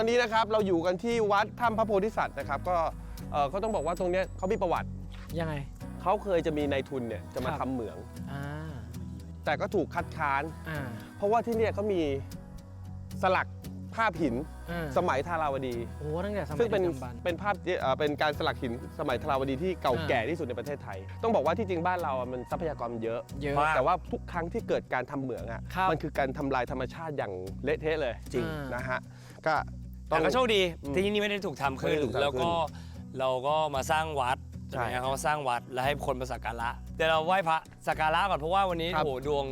อนนี้นะครับเราอยู่กันที่วัดถ้ำพระโพธิสัตว์นะครับ ก็เอ่อก็ต้องบอกว่าตรงเนี้ยเขามีประวัติ ยังไง เขาเคยจะมีนายทุนเนี่ยจะมาครับทำเหมือง อ่า แต่ก็ถูกคัดค้าน อ่า เพราะว่าที่เนี่ยเขามีสลักภาพหินอ่าสมัยธาราวดี โอ้ตั้งแต่สมัยซึ่งเป็นดึกดำบรรพ์ เป็นภาพที่เอ่อเป็นการสลักหินสมัยธาราวดีที่เก่าอ่าแก่ที่สุดในประเทศไทย ต้องบอกว่าที่จริงบ้านเราอะมันทรัพยากรมันเยอะเยอะมากแต่ว่าทุกครั้งที่เกิดการทำเหมืองอะครับมันคือการทำลายธรรมชาติอย่างเละเทะเลยจริงนะฮะก็ ต้แต่อง ก็โชคดีอืมที่นี่ไม่ได้ถูกทำขึ้นไม่ได้ถูกทำขึ้นแล้วก็เราก็มาสร้างวัดใช่ใช่ไหมครับเขามาสร้างวัดแล้วให้คนมาสักการะเดี๋ยวเราไหว้พระสักการะก่อนเพราะว่าวันนี้ครับ โอ้โหดวง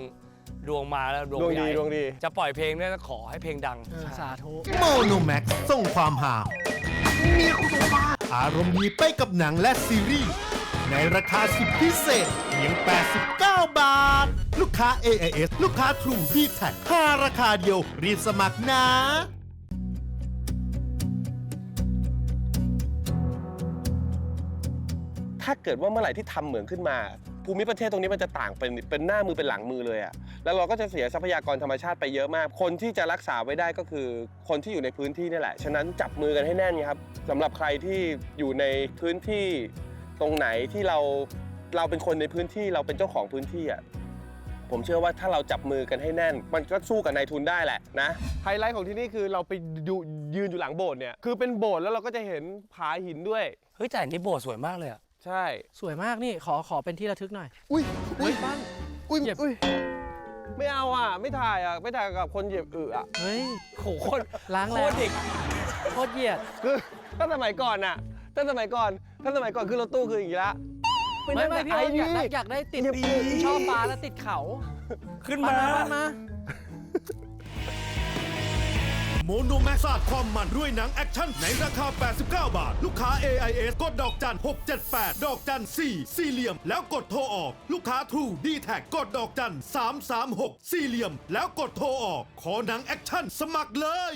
ดวงมาแล้วดวงดวงใหดีญ่ดวงดี จะปล่อยเพลงเนี่ยขอให้เพลงดัง เออสาธุ โมโนแม็กส่งความหาอารมณ์ดีไปกับหนังและซีรีส์ในราคาสุดพิเศษเพียง 89 บาท ลูกค้า AIS ลูกค้า True d t a c 5ราคาเดียวรีบสมัครนะ ถ้าเกิดว่าเมื่อไหร่ที่ทำเหมืองขึ้นมา ภูมิประเทศตรงนี้มันจะต่างเป็นเป็นหน้ามือเป็นหลังมือเลยอะแล้วเราก็จะเสียทรัพยากรธรรมชาติไปเยอะมาก คนที่จะรักษาไว้ได้ก็คือ คนที่อยู่ในพื้นที่นี่แหละ ฉะนั้นจับมือกันให้แน่นครับสำหรับใครที่อยู่ในพื้นที่ตรงไหนที่เราเราเป็นคนในพื้นที่เราเป็นเจ้าของพื้นที่อะผมเชื่อว่าถ้าเราจับมือกันให้แน่น มันก็สู้กับนายทุนได้แหละนะไฮไลท์ของที่นี่คือเราไปดูยืนอยู่หลังโบสถ์เนี่ยคือเป็นโบสถ์แล้วเราก็จะเห็นผาหินด้วยเฮ้ยแต่อันนี่โบสถ์สวยมากเลยอะ ใช่ สวยมากนี่ขอขอเป็นที่ระทึกหน่อย อุ้ยเฮ้ยบ้านอุ้ยเหยียบ อุ้ยไม่เอาอะ ไม่ถ่ายอะ ไม่ถ่ายกับคนเหยียบอึอะเฮ้ย โหโคตรล้างโคแล้วตรเด็ก โคตรเหยียด คือถ้าสมัยก่อนอะถ้าสมัยก่อนถ้าสมัยก่อนขึ้นรถตู้คืออย่างนี้ละไม่ไม่พี่ไอ้โอ๊ตอยากได้นี่อยากได้ติดเหยียบอึชอบปลาแล้วติดเขาขึ้นบ้ามานมาบ้านมา โมโนแม็กซ์าดความมันด้วยหนังแอคชั่นในราคา 89 บาท ลูกค้า AIS กดดอกจัน 678 ดอกจัน 4 สี่เหลี่ยม แล้วกดโทรออก ลูกค้า True d t a c กดดอกจัน 336 สี่เหลี่ยม แล้วกดโทรออก ขอหนังแอคชั่นสมัครเลย